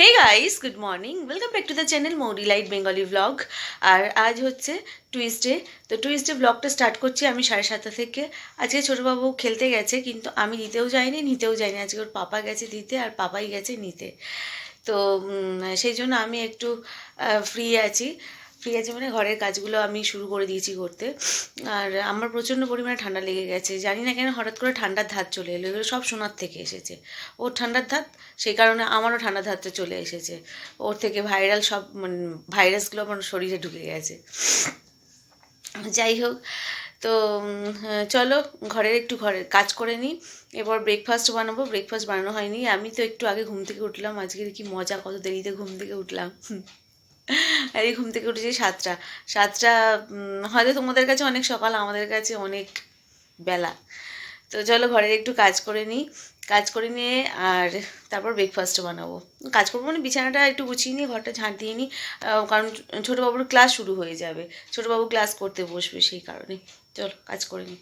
Hey guys good morning welcome back to the channel Mouri light Bengali blog আর আজ হচ্ছে Tuesday তো Tuesday ব্লগটা start করছি আমি সাড়ে সাতটা থেকে। আজকে ছোটোবাবু খেলতে গেছে, কিন্তু আমি দিতেও যাইনি, নিতেও যাইনি। আজকে ওর পাপা গেছে দিতে আর পাপাই গেছে নিতে। তো সেই জন্য আমি একটু ফ্রি আছি। ফ্রি আছি মানে ঘরের কাজগুলো আমি শুরু করে দিয়েছি করতে। আর আমার প্রচণ্ড পরিমাণে ঠান্ডা লেগে গেছে। জানি না কেন হঠাৎ করে ঠান্ডার ধাত চলে এলো। এগুলো সব সোনার থেকে এসেছে। ওর ঠান্ডার ধাত, সেই কারণে আমারও ঠান্ডা ধাতটা চলে এসেছে। ওর থেকে ভাইরাল সব মানে ভাইরাসগুলো আমার শরীরে ঢুকে গেছে। যাই হোক, তো চলো ঘরের একটু ঘরের কাজ করে নিই। এবার ব্রেকফাস্ট বানাবো। ব্রেকফাস্ট বানানো হয়নি। আমি তো একটু আগে ঘুম থেকে উঠলাম। আজকের কি মজা, কত দেরিতে ঘুম থেকে উঠলাম। আর এই ঘুম থেকে উঠেছি সাতটা। সাতটা হয়তো তোমাদের কাছে অনেক সকাল, আমাদের কাছে অনেক বেলা। তো চলো ঘরের একটু কাজ করে নিই। কাজ করে নিয়ে আর তারপর ব্রেকফাস্ট বানাবো। কাজ করব মানে বিছানাটা একটু গুছিয়ে নিয়ে, ঘরটা ঝাঁট দিয়ে নিই। কারণ ছোটোবাবুর ক্লাস শুরু হয়ে যাবে। ছোটোবাবু ক্লাস করতে বসবে সেই কারণে। চলো কাজ করে নিই।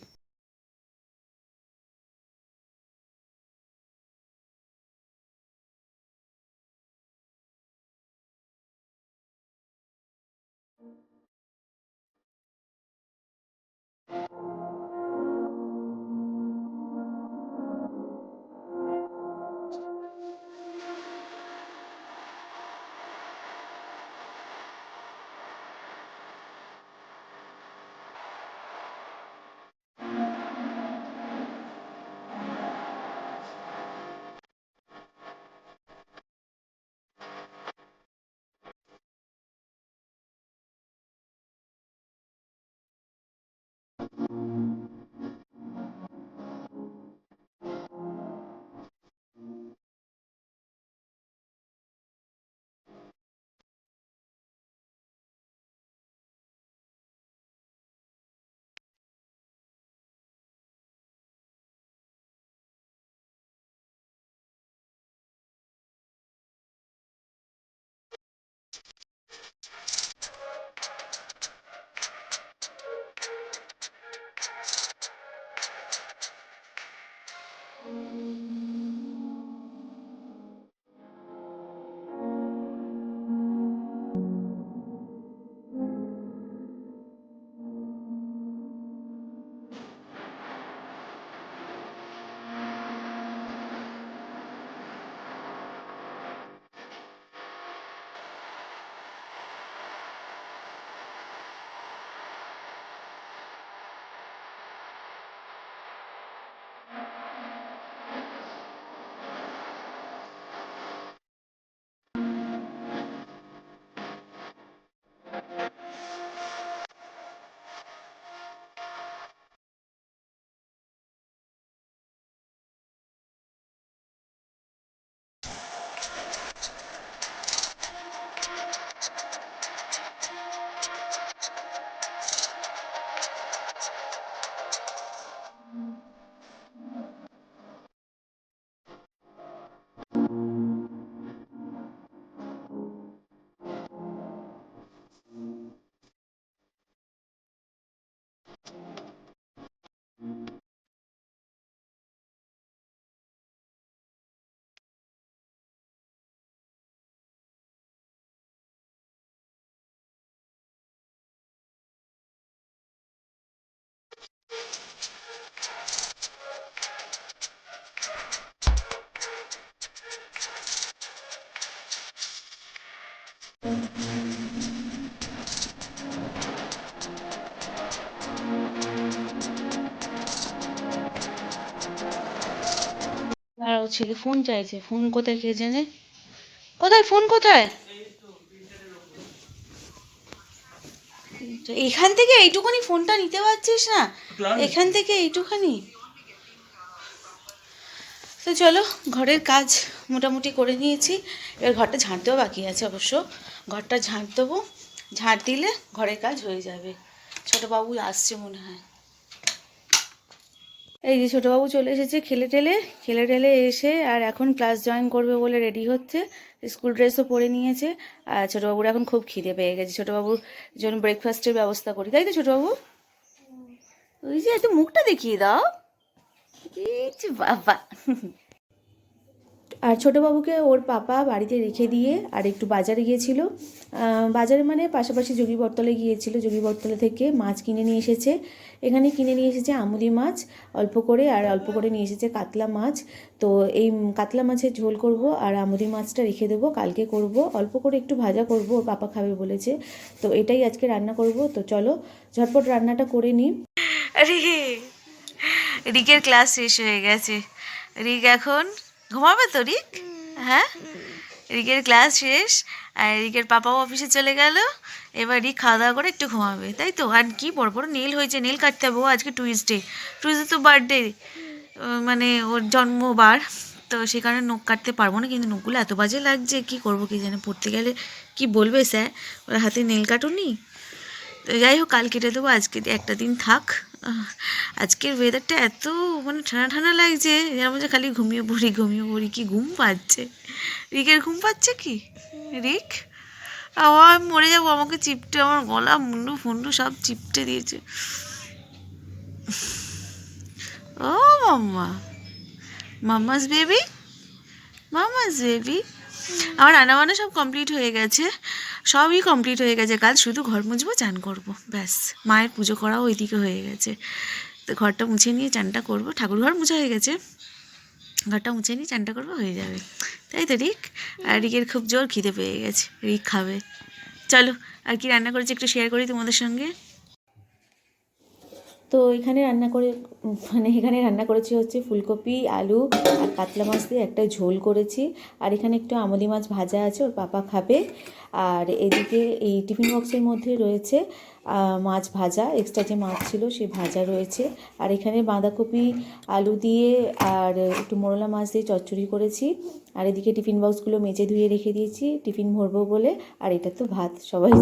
ছেলে ফোন চাইছে। ফোন কোথায় কে জানে? কোথায়? ফোন কোথায়? তো এখান থেকে এইটুকুনি ফোনটা নিতে পারছিস না? এখান থেকে এইটুখানি তো চলো ঘরের কাজ মোটামুটি করে নিয়েছি। এবার ঘরটা ঝাঁটতেও বাকি আছে অবশ্য। ঘরটা ঝাঁট দেবো। ঝাঁট দিলে ঘরের কাজ হয়ে যাবে। ছোটবাবু আসছে মনে হয়। এই যে ছোটোবাবু চলে এসেছে খেলে টেলে খেলে টেলে এসে আর এখন ক্লাস জয়েন করবে বলে রেডি হচ্ছে। স্কুল ড্রেসও পরে নিয়েছে আর ছোটোবাবুর এখন খুব খিদে পেয়ে গেছে। ছোটোবাবুর জন্য ব্রেকফাস্টের ব্যবস্থা করি। তাই তো ছোটোবাবু? ওই যে এত মুখটা দেখিয়ে দাও। বাবা। আর ছোটোবাবুকে ওর পাপা বাড়িতে রেখে দিয়ে আর একটু বাজারে গিয়েছিল। বাজারে মানে পাশাপাশি যোগী বটতলে গিয়েছিল। যোগী থেকে মাছ কিনে নিয়ে এসেছে। এখানে কিনে নিয়ে এসেছে আমুদি মাছ, অল্প করে, আর অল্প করে নিয়ে এসেছে কাতলা মাছ। তো এই কাতলা মাছের ঝোল করব আর আমুদি মাছটা রেখে দেবো, কালকে করব। অল্প করে একটু ভাজা করব, ওর পাপা খাবে বলেছে। তো এটাই আজকে রান্না করব। তো চলো, ঝটপট রান্নাটা করে নিই। রিকের ক্লাস শেষ হয়ে গেছে। রিক, এখন ঘুমাবে তো রিক? হ্যাঁ? রিকের ক্লাস শেষ আর রিকের পাপাও অফিসে চলে গেল। এবার রিক খাওয়া দাওয়া করে একটু ঘুমাবে তাই তো? আর কি বড় বড় নীল হয়েছে নীল কাটতে হবে ও আজকে টুইসডে টুইসডে তো বার্থডে মানে ওর জন্মবার তো সে কারণে নখ কাটতে পারব না কিন্তু নখগুলো এত বাজে লাগছে কি করব কি জানে? পড়তে গেলে কি বলবে স্যার? ওর হাতে নীল কাটুনি? যাই হোক কাল কেটে দেবো, আজকে একটা দিন থাক। আজকের ওয়েদারটা এত মানে ঠান্ডা ঠান্ডা লাগছে যেন বলছে খালি ঘুমিয়ে পড়ি ঘুমিয়ে পড়ি, কি ঘুম পাচ্ছে। রিকের ঘুম পাচ্ছে কি? রিক? আমি মরে যাব, আমাকে চিপটে, আমার গলা, মুন্ডু, ফুন্ডু সব চিপটে দিয়েছে। ও mamma. Mamma's baby mamma's baby আমার রান্নাবান্না সব কমপ্লিট হয়ে গেছে। সবই কমপ্লিট হয়ে গেছে, কাল শুধু ঘর মুছবো, চান করব, ব্যাস। মায়ের পুজো করাও ওইদিকে হয়ে গেছে। তো ঘরটা মুছে নিয়ে চানটা করব। ঠাকুর ঘর মুছা হয়ে গেছে। ঘরটা মুছে নিয়ে চানটা করব, হয়ে যাবে। তাই তো, রিক? আর রিকের খুব জোর খিদে পেয়ে গেছে। রিক খাবে। চলো, আর কি রান্না করেছি একটু শেয়ার করি তোমাদের সঙ্গে? তো এখানে রান্না করে মানে এখানে রান্না করেছি হচ্ছে ফুলকপি, আলু আর কাতলা মাছ দিয়ে একটা ঝোল করেছি। আর এখানে একটু আমলি মাছ ভাজা আছে, ওর পাপা খাবে। আর এদিকে এই টিফিন বক্সের মধ্যে রয়েছে মাছ ভাজা এক্সট্রা যে মাছ ছিল সে ভাজা রয়েছে। আর এখানে বাঁধাকপি, আলু দিয়ে আর একটু মোরলা মাছ দিয়ে চচ্চড়ি করেছি। আর এদিকে টিফিন বক্সগুলো মেজে ধুয়ে রেখে দিয়েছি, টিফিন ভরবো বলে। আর এটা তো ভাত, সবাই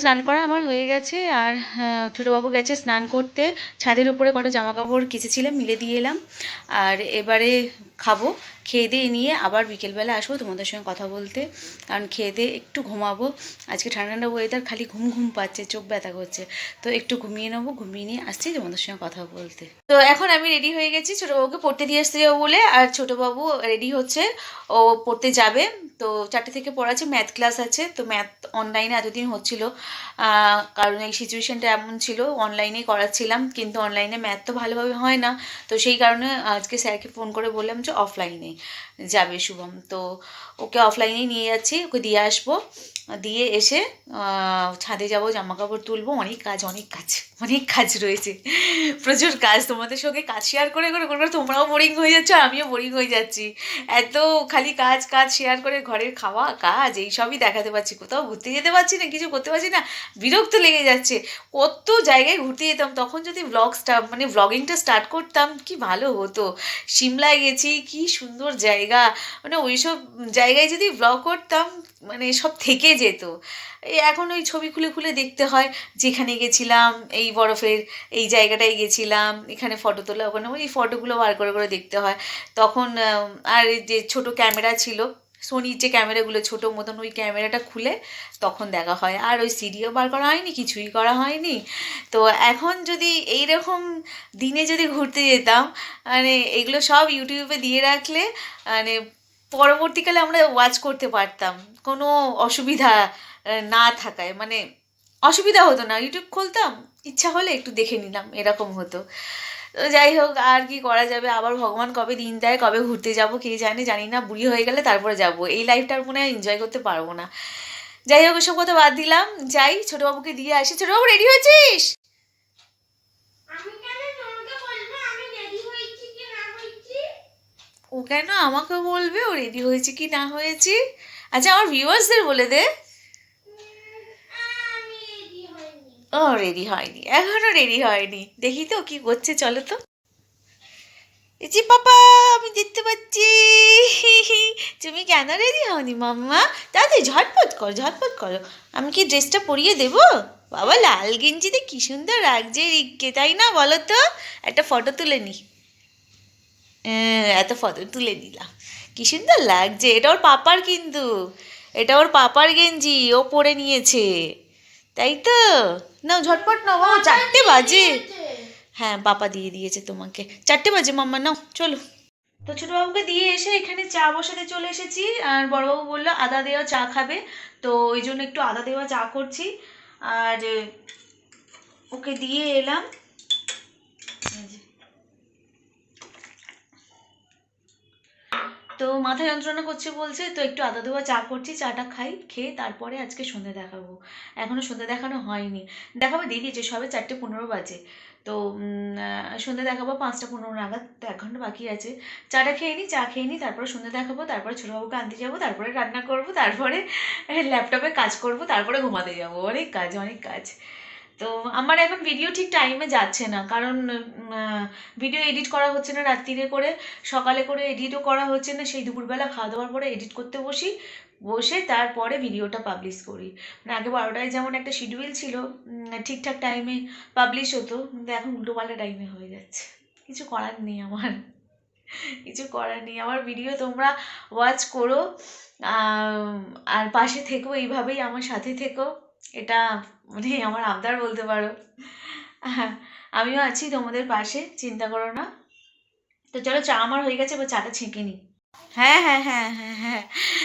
স্নান করা আমার হয়ে গেছে আর ছোটোবাবু গেছে স্নান করতে। ছাদের উপরে কটা জামা কাপড় কেচেছিলাম, মিলে দিয়ে এলাম। আর এবারে খাব। খেয়ে দিয়ে নিয়ে আবার বিকেলবেলা আসব তোমাদের সঙ্গে কথা বলতে। কারণ খেয়ে দিয়ে একটু ঘুমাবো। আজকে ঠান্ডা ঠান্ডা ওয়েদার খালি ঘুম ঘুম পাচ্ছে, চোখ ব্যথা করছে। তো একটু ঘুমিয়ে নেব, ঘুমিয়ে নিয়ে আসছি তোমাদের সঙ্গে কথা বলতে। তো এখন আমি রেডি হয়ে গেছি ছোটোবাবুকে পড়তে দিয়ে আসতে যাব বলে। আর ছোটোবাবু রেডি হচ্ছে, ও পড়তে যাবে। তো চারটে থেকে পড়াচ্ছে ম্যাথ ক্লাস আছে। তো ম্যাথ অনলাইনে এতদিন হচ্ছিল। কারণ এই সিচুয়েশানটা এমন ছিল অনলাইনে করাচ্ছিলাম। কিন্তু অনলাইনে ম্যাথ তো ভালোভাবে হয় না। তো সেই কারণে আজকে স্যারকে ফোন করে বললাম যে অফলাইনে যাবে শুভম। তো ওকে অফলাইনেই নিয়ে যাচ্ছি ওকে দিয়ে আসব। দিয়ে এসে ছাদে যাব জামা কাপড় তুলবো, অনেক কাজ অনেক কাজ অনেক কাজ রয়েছে। প্রচুর কাজ, তোমাদের সঙ্গে কাজ শেয়ার করে করে করে তোমরাও বোরিং হয়ে যাচ্ছ, আমিও বোরিং হয়ে যাচ্ছি। এত খালি কাজ কাজ শেয়ার করে ঘরের খাওয়া, কাজ এইসবই দেখাতে পারছি। কোথাও ঘুরতে যেতে পারছি না, কিছু করতে পারছি না, বিরক্ত লেগে যাচ্ছে। কত জায়গায় ঘুরতে যেতাম, তখন যদি ব্লগসটা মানে ব্লগিংটা স্টার্ট করতাম, কি ভালো হতো। সিমলায় গেছি, কি সুন্দর জায়গা মানে ওইসব জায়গায় যদি ব্লগ করতাম মানে সব থেকে যেত। এই এখন ওই ছবি খুলে খুলে দেখতে হয়, যেখানে গেছিলাম, এই বরফের এই জায়গাটায় গেছিলাম, এখানে ফটো তোলা ওখানে, ওই ফটোগুলো বার করে করে দেখতে হয়। তখন আর এই যে ছোট ক্যামেরা ছিল সোনির যে ক্যামেরাগুলো ছোটো মতন, ওই ক্যামেরাটা খুলে তখন দেখা হয়। আর ওই সিডিও বার করা হয়নি, কিছুই করা হয়নি। তো এখন যদি এই রকম দিনে যদি ঘুরতে যেতাম মানে এগুলো সব ইউটিউবে দিয়ে রাখলে মানে পরবর্তীকালে আমরা ওয়াচ করতে পারতাম। কোনো অসুবিধা না থাকায়। মানে অসুবিধা হতো না। ইউটিউব খুলতাম, ইচ্ছা হলে একটু দেখে নিলাম, এরকম হতো। তো যাই হোক, আর কি করা যাবে? আবার ভগবান কবে দিন দেয়, কবে ঘুরতে যাব, কে জানে? জানি না, বুড়ি হয়ে গেলে তারপরে যাব। এই লাইফটার মনে হয় এনজয় করতে পারব না। যাই হোক, এসব কথা বাদ দিলাম। যাই, ছোটবাবুকে দিয়ে আসি। ছোটবাবু রেডি হয়েছিস আমি কেন তোমাকে বলব আমি রেডি হয়েছি কি না হয়েছি ও কেন আমাকে বলবে? ও রেডি হয়েছে কি না হয়েছে? আচ্ছা আমার ভিউয়ার্সদের বলে দে। ও রেডি হয়নি। এখনও রেডি হয়নি। দেখি তো কি করছে, চলো তো। যে পাপা, আমি দেখতে পাচ্ছি। তুমি কেন রেডি হওনি, মাম্মা? তাড়াতাড়ি ঝটপট করো ঝটপট করো। আমি কি ড্রেসটা পরিয়ে দেবো? বাবা, লাল গেঞ্জিতে কি সুন্দর লাগছে রিককে তাই না বলো তো? একটা ফটো তুলে নি। এত ফটো তুলে নিলাম। কি সুন্দর লাগছে এটা ওর পাপার কিন্তু। এটা ওর পাপার গেঞ্জি ও পরে নিয়েছে। তাই তো? না ঝটপট নাও বাবা চারটে বাজে। হ্যাঁ পাপা দিয়ে দিয়েছে তোমাকে। চারটে বাজে মাম্মা নাও চলো। তো ছোটবাবুকে দিয়ে এসে এখানে চা বসাতে চলে এসেছি আর বড়বাবু বলল আদা দেওয়া চা খাবে। তো ওই জন্য একটু আদা দেওয়া চা করছি। আর ওকে দিয়ে এলাম এই যে। তো মাথা যন্ত্রণা করছে বলছে, তো একটু আদা দেওয়া চা করছি, চাটা খাই, খেয়ে তারপরে আজকে সন্ধে দেখাবো। এখনও সন্ধে দেখানো হয়নি। দেখাবো দিয়ে দিয়েছে সবে চারটে পনেরো বাজে। তো সন্ধে দেখাবো, পাঁচটা পনেরো নাগাদ তো এক ঘণ্টা বাকি আছে। চাটা খেয়ে নিই চা খেয়ে নিই তারপরে সন্ধে দেখাবো, তারপরে ছোটোবাবুকে আনতে যাব, তারপরে রান্না করব, তারপরে ল্যাপটপে কাজ করব, তারপরে ঘুমাতে যাব। অনেক কাজ অনেক কাজ। তো আমার এখন ভিডিও ঠিক টাইমে যাচ্ছে না। কারণ ভিডিও এডিট করা হচ্ছে না রাত্রিরে করে। সকালে করে এডিটও করা হচ্ছে না। সেই দুপুরবেলা খাওয়া দাওয়ার পরে এডিট করতে বসি। বসে তারপরে ভিডিওটা পাবলিশ করি। মানে আগে বারোটায় যেমন একটা শিডিউল ছিল ঠিকঠাক টাইমে পাবলিশ হতো। কিন্তু এখন উল্টোপাল্টা টাইমে হয়ে যাচ্ছে। কিছু করার নেই আমার। কিছু করার নেই। আমার ভিডিও তোমরা ওয়াচ করো। আর পাশে থেকো। এইভাবেই আমার সাথে থেকো। এটা মানে আমার আবদার বলতে পারো। আমিও আছি তোমাদের পাশে, চিন্তা করো না। তো চলো চা আমার হয়ে গেছে, এবার চাটা ছেঁকে নিই। হ্যাঁ হ্যাঁ হ্যাঁ হ্যাঁ হ্যাঁ।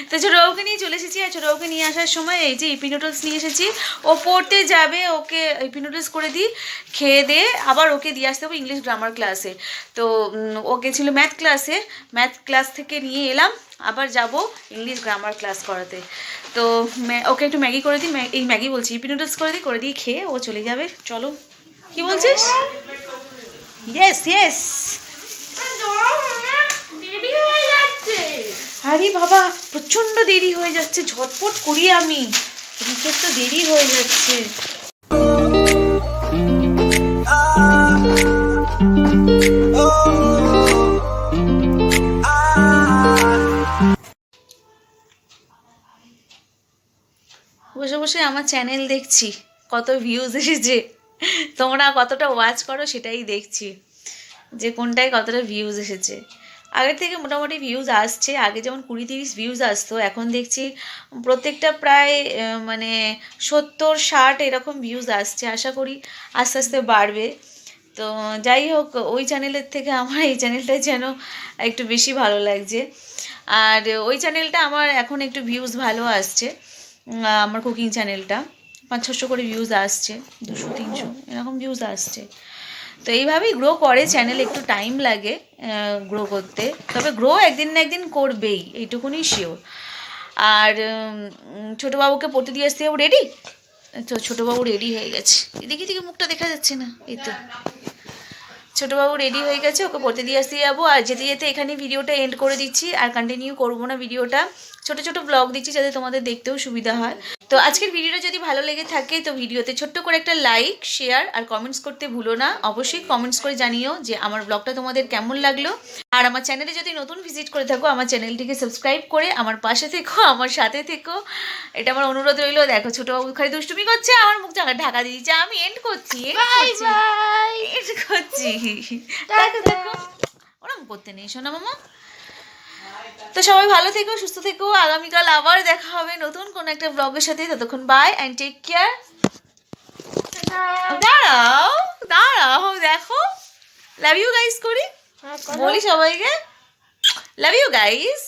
তো ছোটোবাবুকে নিয়ে চলে এসেছি, আর ছোটোবাবুকে নিয়ে আসার সময় এই যে ইপি নুডলস নিয়ে এসেছি, ও পড়তে যাবে, ওকে ইপি নুডলস করে দিই, খেয়ে দিয়ে আবার ওকে দিয়ে আসতে হবে ইংলিশ গ্রামার ক্লাসে তো ও গেছিল ম্যাথ ক্লাসে ম্যাথ ক্লাস থেকে নিয়ে এলাম, আবার যাব ইংলিশ গ্রামার ক্লাস করাতে। তো ওকে একটু ম্যাগি করে দিই, এই ম্যাগি বলছি ইপি নুডলস করে দিই করে দিই খেয়ে ও চলে যাবে। চলো, কি বলছিস? ইয়েস ইয়েস দেরি হয়ে যাচ্ছে আরে বাবা প্রচণ্ড দেরি হয়ে যাচ্ছে, ঝটপট করি আমি। রিচের তো দেরি হয়ে যাচ্ছে। বসে বসে আমার চ্যানেল দেখছি, কত ভিউজ এসেছে। তোমরা কতটা ওয়াচ করো সেটাই দেখছি, যে কোনটায় কতটা ভিউজ এসেছে। আগের থেকে মোটামুটি ভিউজ আসছে, আগে যেমন কুড়ি তিরিশ ভিউজ আসতো, এখন দেখছি প্রত্যেকটা প্রায় মানে সত্তর, ষাট এরকম ভিউজ আসছে, আশা করি আস্তে আস্তে বাড়বে। তো যাই হোক, ওই চ্যানেলের থেকে আমার এই চ্যানেলটাই যেন একটু বেশি ভালো লাগছে। আর ওই চ্যানেলটা আমার এখন একটু ভিউজ ভালো আসছে আমার কুকিং চ্যানেলটা পাঁচ ছশো করে ভিউজ আসছে, দুশো, তিনশো, এরকম ভিউজ আসছে। তো এইভাবেই গ্রো করে চ্যানেল একটু টাইম লাগে গ্রো করতে। তবে গ্রো একদিন না একদিন করবেই, এইটুকুনি শিওর আর ছোটো ছোটোবাবুকে পড়তে দিয়ে আসতে রেডি তো ছোটোবাবু রেডি হয়ে গেছে। এদিকে দিকে মুখটা দেখা যাচ্ছে না, এই তো। ছোটোবাবু রেডি হয়ে গেছে ওকে পড়তে দিয়ে আসতে যাব। আর যেতে যেতে এখানে ভিডিওটা এন্ড করে দিচ্ছি আর কন্টিনিউ করব না ভিডিওটা ছোট ছোট ব্লগ দিচ্ছি যাতে তোমাদের দেখতেও সুবিধা হয়। তো আজকের ভিডিওটা যদি ভালো লেগে থাকে তো ভিডিওতে ছোট্ট করে একটা লাইক শেয়ার আর কমেন্টস করতে ভুলো না। অবশ্যই কমেন্টস করে জানিও যে আমার ব্লগটা তোমাদের কেমন লাগল। আর আমার চ্যানেলে যদি নতুন ভিজিট করে থাকো আমার চ্যানেলটিকে সাবস্ক্রাইব করে আমার পাশে থেকো আমার সাথে থেকো। এটা আমার অনুরোধ রইল। দেখো ছোটবাবু খালি দুষ্টুমি করছে আমার মুখ ঢাকা দিয়ে দিচ্ছে আমি এন্ড করছি এন্ড করছি। দেখো দেখো ওরম করতে নেই সোনা মামা। তো সবাই ভালো থেকো সুস্থ থেকো। আগামীকাল আবার দেখা হবে নতুন কোন একটা ব্লগের সাথে। ততক্ষণ বাই অ্যান্ড টেক কেয়ার দাঁড়াও দাঁড়াও দেখো। লাভ ইউ গাইস করি। বলি সবাইকে। Love you guys